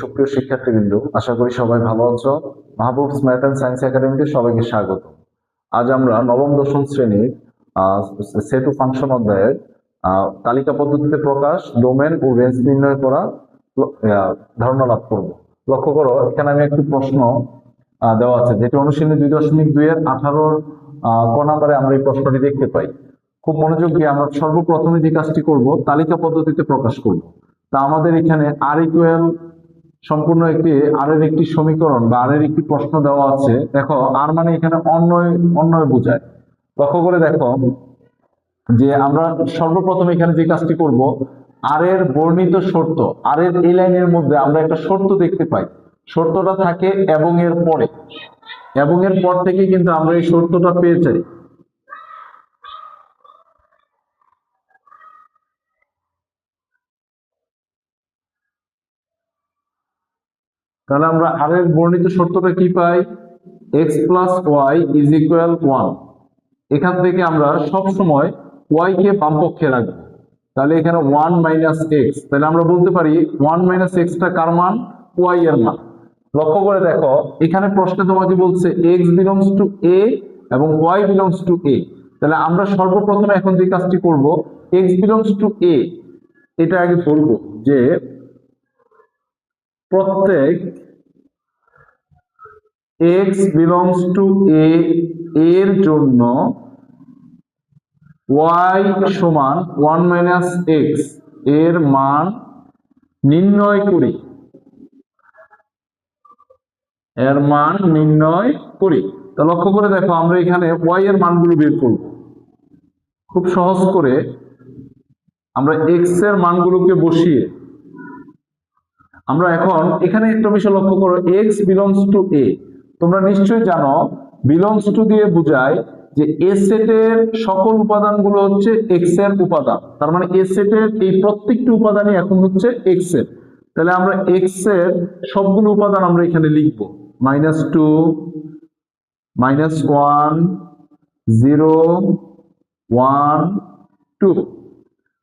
সুপ্রিয় শিক্ষার্থীবৃন্দ, আশা করি সবাই ভালো আছো। মাহবুবস ম্যাথ অ্যান্ড সায়েন্স একাডেমিতে সবাইকে স্বাগত। আজ আমরা নবম, দশম শ্রেণির সেটু ফাংশন অধ্যায়ের তালিকা পদ্ধতিতে প্রকাশ, ডোমেন ও রেঞ্জ নির্ণয় করা ধারণা লাভ করব। লক্ষ্য করো, এখানে আমি একটি প্রশ্ন দেওয়া আছে, যেটি অনুশীলনী দুই দশমিক দুই এর আঠারোর ক নাম্বারে আমরা এই প্রশ্নটি দেখতে পাই। খুব মনোযোগ দিয়ে আমরা সর্বপ্রথমে যে কাজটি করব, তালিকা পদ্ধতিতে প্রকাশ করব। তা আমাদের এখানে আর ইকুয়াল সম্পূর্ণ একটি আর এর একটি সমীকরণ বা আর এর একটি প্রশ্ন দেওয়া আছে। দেখো, আর মানে এখানে অন্যয় অন্যয় বোঝায়। লক্ষ্য করে দেখো যে আমরা সর্বপ্রথম এখানে যে কাজটি করব আর এর বর্ণিত শর্ত আর এর এই লাইনের মধ্যে আমরা একটা শর্ত দেখতে পাই। শর্তটা থাকে এবং এর পরে। এবং এর পর থেকে কিন্তু আমরা এই শর্তটা পেয়ে যাই। তাহলে আমরা আর এর বর্ণিত শর্তটা কি পাই? X plus Y is equal one এখান থেকে আমরা সব সময় ওয়াই কে বাম পক্ষে রাখব। তাহলে এখানে ওয়ান মাইনাস এক্স তাহলে আমরা বলতে পারি ওয়ান মাইনাস এক্সটা কার মান? ওয়াই এর মান। লক্ষ্য করে দেখো, এখানে প্রশ্নে তোমাকে বলছে এক্স বিলংস টু এ এবং ওয়াই বিলংস টু এ তাহলে আমরা সর্বপ্রথমে এখন যে কাজটি করব এক্স বিলংস টু এ এটা আগে বলব যে প্রত্যেক x belongs to a এর জন্য y সমান 1 মাইনাস x এর মান নির্ণয় করি। এর মান নির্ণয় করি। তা লক্ষ্য করে দেখো, আমরা এখানে y এর মানগুলো বের করব। খুব সহজ করে আমরা x এর মানগুলোকে বসিয়ে আমরা এখন এখানে একটা বিষয় লক্ষ্য করো এক্স বিলংস টু এ তোমরা নিশ্চয়ই জানো বিলংস টু দিয়ে বোঝায় যে এ সেটের সকল উপাদানগুলো হচ্ছে এক্সের উপাদান। তার মানে এ সেটের এই প্রত্যেকটি উপাদানই এখন হচ্ছে এক্সের। তাহলে আমরা এক্সের সবগুলো উপাদান আমরা এখানে লিখব। Minus two minus one zero one two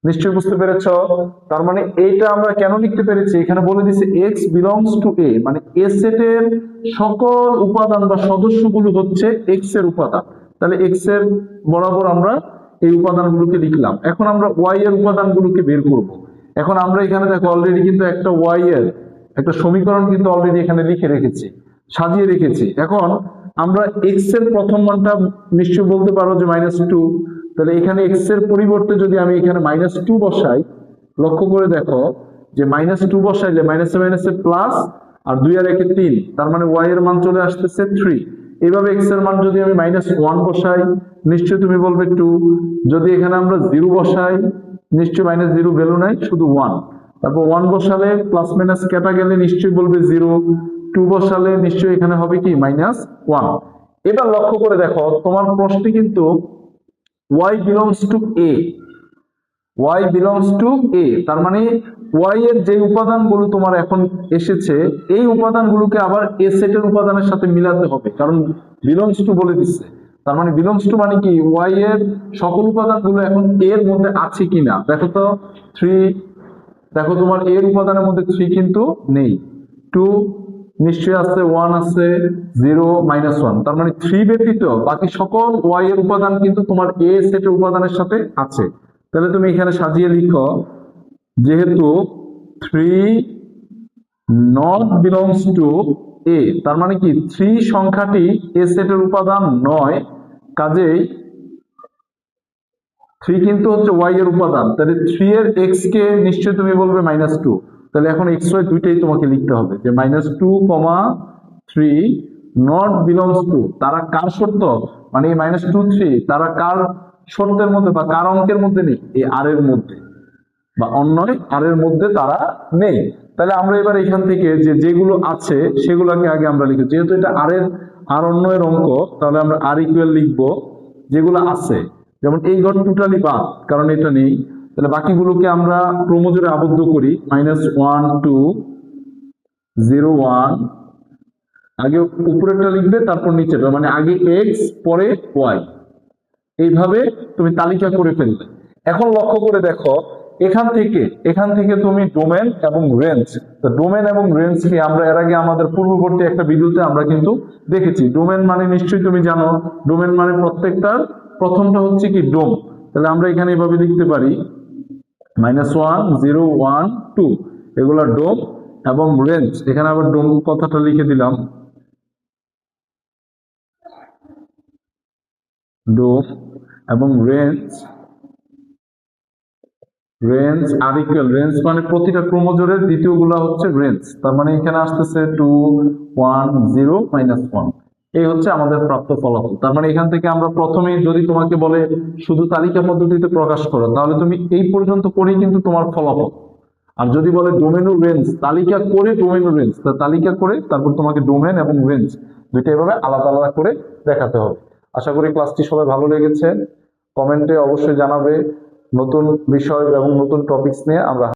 নিশ্চয়ই বুঝতে পেরেছ? তার মানে এইটা আমরা কেন লিখতে পেরেছি? এখানে বলে দিছে এক্স বিলংস টু এ মানে এ সেটের সকল উপাদান বা সদস্যগুলো হচ্ছে এক্সের উপাদান। তাহলে এক্সের বরাবর আমরা এই উপাদানগুলোকে লিখলাম। এখন আমরা ওয়াই এর উপাদানগুলোকে বের করব। এখন আমরা এখানে দেখো অলরেডি কিন্তু একটা ওয়াই এর, একটা সমীকরণ কিন্তু অলরেডি এখানে লিখে রেখেছি, সাজিয়ে রেখেছি। এখন আমরা এক্সের প্রথম মানটা নিশ্চয়ই বলতে পারো যে মাইনাস টু তাহলে এখানে এক্সের পরিবর্তে যদি আমি এখানে মাইনাস টু বসাই, লক্ষ্য করে দেখো যে মাইনাস টু বসাইলে মাইনাসে মাইনাসে প্লাস আর দুই আর একে তিন, তার মানে ওয়াই এর মান চলে আসতেছে থ্রি এইভাবে এক্সের মান যদি আমি মাইনাস ওয়ান বসাই নিশ্চয়ই তুমি বলবে টু যদি এখানে আমরা জিরো বসাই নিশ্চয়ই মাইনাস জিরো ভ্যালু নাই, শুধু ওয়ান তারপর ওয়ান বসালে প্লাস মাইনাস কেটা গেলে নিশ্চয়ই বলবে জিরো টু বসালে নিশ্চয়ই এখানে হবে কি? মাইনাস ওয়ান এবার লক্ষ্য করে দেখো, তোমার প্রশ্নে কিন্তু y belongs to a. Y belongs to a. তার মানে y এর যে উপাদানগুলো তোমার এখন এসেছে, এই উপাদানগুলোকে আবার a সেটের উপাদানের সাথে মিলাতে হবে। কারণ belongs to বলে দিচ্ছে। তার মানে belongs to মানে কি? Y এর সকল উপাদানগুলো এখন এর মধ্যে আছে কিনা? দেখো তো 3 দেখো তোমার এর উপাদানের মধ্যে 3 কিন্তু নেই। 2 নিশ্চয়ই আছে ওয়ান আছে জিরো মাইনাস ওয়ান তার মানে থ্রি ব্যতীত বাকি সকল ওয়াই এর উপাদান কিন্তু তোমার এ সেটের উপাদানের সাথে আছে। তাহলে তুমি এখানে সাজিয়ে লিখো, যেহেতু three not belongs to A তার মানে কি থ্রি সংখ্যাটি এ সেটের উপাদান নয়, কাজেই থ্রি কিন্তু হচ্ছে ওয়াই এর উপাদান। তাহলে থ্রি এর এক্স কে নিশ্চয়ই তুমি বলবে মাইনাস টু তাহলে এখন এক্স ওয়াই দুইটাই তোমাকে লিখতে হবে, যে minus two comma three not belongs to তারা কার শর্ত? মানে এই মাইনাস টু থ্রি তারা কার শর্তের মধ্যে বা কার অঙ্কের মধ্যে নেই? এই আর এর মধ্যে। বা অন্যয় আর এর মধ্যে তারা নেই। তাহলে আমরা এবার এখান থেকে যে যেগুলো আছে, সেগুলোকে আগে আমরা লিখি। যেহেতু এটা আর এর আর অন্যয়ের অঙ্ক, তাহলে আমরা আর ইকুয়াল লিখব যেগুলো আছে। যেমন এই ঘর টোটালি বাদ, কারণ এটা নেই। তাহলে বাকিগুলোকে আমরা ক্রমজোরে আবদ্ধ করি minus one two zero one আগে উপরেরটা লিখবে, তারপর নিচেটা মানে আগে এক্স পরে ওয়াই এইভাবে তুমি তালিকা করে ফেলবে। এখন লক্ষ্য করে দেখো, এখান থেকে এখান থেকে তুমি ডোমেন এবং রেঞ্জ তো ডোমেন এবং রেঞ্জ কি আমরা এর আগে আমাদের পূর্ববর্তী একটা ভিডিওতে আমরা কিন্তু দেখেছি। ডোমেন মানে নিশ্চয়ই তুমি জানো ডোমেন মানে প্রত্যেকটার, প্রথমটা হচ্ছে কি ডোম তাহলে আমরা এখানে এভাবে লিখতে পারি minus one zero one two এগুলো ডোম এবং রেঞ্জ এখানে আবার ডোম কথাটা লিখে দিলাম। ডোম এবং রেঞ্জ রেঞ্জ আর ইকুয়াল রেঞ্জ মানে প্রতিটা ক্রোমোজোরের দ্বিতীয়গুলা হচ্ছে রেঞ্জ তার মানে এখানে আসতেছে two one zero minus one এই হচ্ছে আমাদের প্রাপ্ত ফলাফল। তার মানে এখান থেকে আমরা প্রথমে যদি তোমাকে বলে শুধু তালিকা পদ্ধতিতে প্রকাশ করো, তাহলে তুমি এই পর্যন্ত করেই কিন্তু তোমার ফলাফল। আর যদি বলে ডোমেন ও রেঞ্জ তালিকা করে ডোমেন ও রেঞ্জ তা তালিকা করে তারপর তোমাকে ডোমেন এবং রেঞ্জ দুইটা এভাবে আলাদা আলাদা করে দেখাতে হবে। আশা করি ক্লাসটি সবাই ভালো লেগেছে। কমেন্টে অবশ্যই জানাবে। নতুন বিষয় এবং নতুন টপিকস নিয়ে আমরা